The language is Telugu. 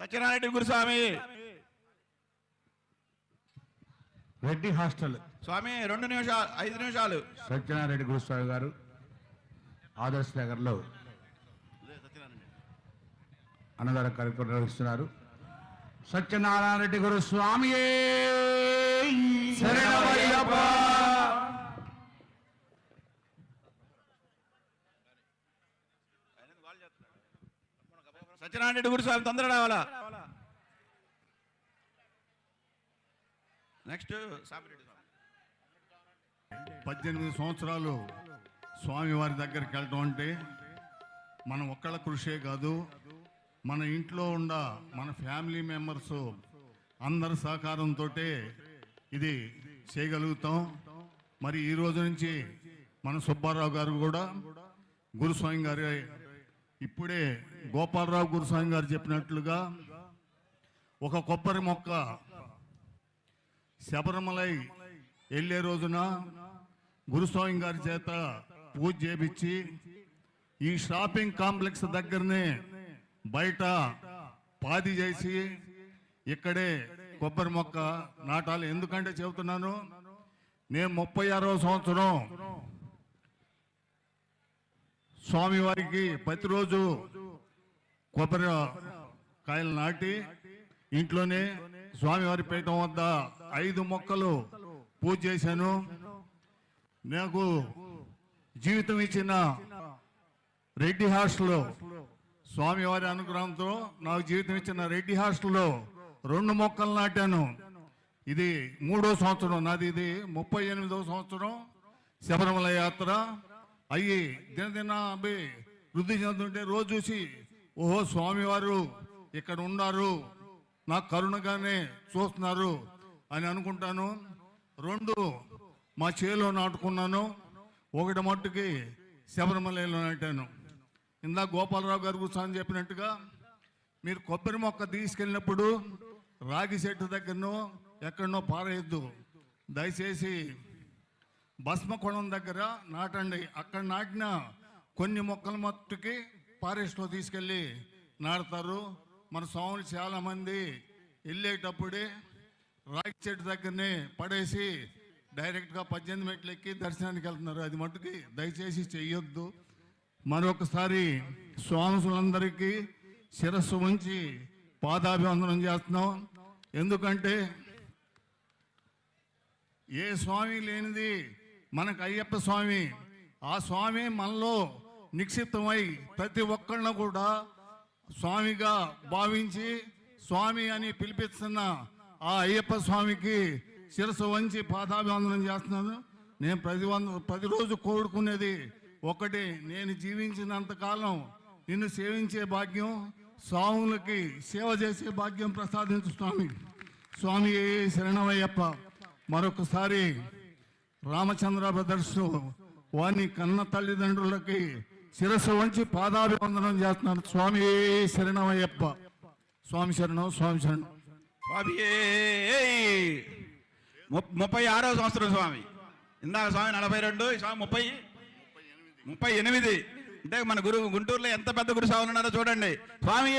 సత్యనారాయణ గురుస్వామి. రెడ్డి హాస్టల్. స్వామి రెండు నిమిషాలు ఐదు నిమిషాలు. సత్యనారాయణ గురుస్వామి గారు ఆదర్శ నగర్లో అన్నదాన కార్యక్రమం నిర్వహిస్తున్నారు. సత్యనారాయణ రెడ్డి గురుస్వామి శరణమయ్యప్ప సత్యనారాయణ గురుస్వామి తొందర రావాలా? నెక్స్ట్ పద్దెనిమిది సంవత్సరాలు స్వామివారి దగ్గరికి వెళ్ళటం అంటే మనం ఒక్కళ్ళ కృషే కాదు మన ఇంట్లో ఉన్న మన ఫ్యామిలీ మెంబర్స్ అందరి సహకారంతో ఇది చేయగలుగుతాం. మరి ఈ రోజు నుంచి మన సుబ్బారావు గారు కూడా గురుస్వామి గారి ఇప్పుడే గోపాలరావు గురుస్వామి గారు చెప్పినట్లుగా ఒక కొబ్బరి మొక్క శబరిమలై వెళ్ళే రోజున గురుస్వామి గారి చేత పూజ చేపించి ఈ షాపింగ్ కాంప్లెక్స్ దగ్గరనే బయట పాది చేసి ఇక్కడే కొబ్బరి మొక్క నాటాలి. ఎందుకంటే చెబుతున్నాను నేను ముప్పై ఆరవ సంవత్సరం స్వామివారికి ప్రతిరోజు కొబ్బరి కాయలు నాటి ఇంట్లోనే స్వామివారి పీఠం వద్ద ఐదు మొక్కలు పూజ చేశాను. నాకు జీవితం ఇచ్చిన రెడ్డి హాస్టల్లో స్వామివారి అనుగ్రహంతో నాకు జీవితం ఇచ్చిన రెడ్డి హాస్టల్లో రెండు మొక్కలు నాటాను. ఇది మూడో సంవత్సరం నాది ఇది ముప్పై ఎనిమిదో సంవత్సరం శబరిమల యాత్ర. అయ్యి దినదిన అవి వృద్ధి చెందుతుంటే రోజు చూసి ఓహో స్వామివారు ఇక్కడ ఉన్నారు నాకు కరుణగానే చూస్తున్నారు అని అనుకుంటాను. రెండు మా చేలో నాటుకున్నాను. ఒకటి మట్టుకి శబరిమలలో నాటాను. ఇందాక గోపాలరావు గారు కూర్చొని చెప్పినట్టుగా మీరు కొబ్బరి మొక్క తీసుకెళ్ళినప్పుడు రాగి చెట్టు దగ్గరనో ఎక్కడనో పారేయద్దు. దయచేసి భస్మకొండం దగ్గర నాటండి. అక్కడ నాటిన కొన్ని మొక్కల మట్టుకి ఫారెస్ట్లో తీసుకెళ్ళి నాటుతారు. మన స్వాములు చాలామంది వెళ్ళేటప్పుడే రాగి చెట్టు దగ్గరనే పడేసి డైరెక్ట్గా పద్దెనిమిది మెట్లు ఎక్కి దర్శనానికి వెళ్తున్నారు. అది మట్టుకి దయచేసి చెయ్యొద్దు. మరొకసారి స్వాములందరికీ శిరస్సు ఉంచి పాదాభివందనం చేస్తున్నాం. ఎందుకంటే ఏ స్వామి లేనిది మనకు అయ్యప్ప స్వామి ఆ స్వామి మనలో నిక్షిప్తమై ప్రతి ఒక్కరిని కూడా స్వామిగా భావించి స్వామి అని పిలిపిస్తున్న ఆ అయ్యప్ప స్వామికి శిరస్సు వంచి పాదాభివందనం చేస్తున్నాను. నేను ప్రతి వంద ప్రతిరోజు కోరుకునేది ఒకటి నేను జీవించినంతకాలం నిన్ను సేవించే భాగ్యం స్వాములకి సేవ చేసే భాగ్యం ప్రసాదించు స్వామి. స్వామి శరణమయ్యప్ప మరొకసారి రామచంద్ర బ్రదర్స్ వారిని కన్న తల్లిదండ్రులకి శిరస్సు వంచి పాదాభివందనం చేస్తున్నారు. స్వామి శరణమయ్యప్ప. స్వామి శరణం స్వామి శరణం. స్వామి ముప్పై ఆరో సంవత్సరం స్వామి. ఇందాక స్వామి నలభై రెండు స్వామి ముప్పై ముప్పై ఎనిమిది. అంటే మన గురు గుంటూరులో ఎంత పెద్ద గురు స్వాములు ఉన్నారో చూడండి. స్వామి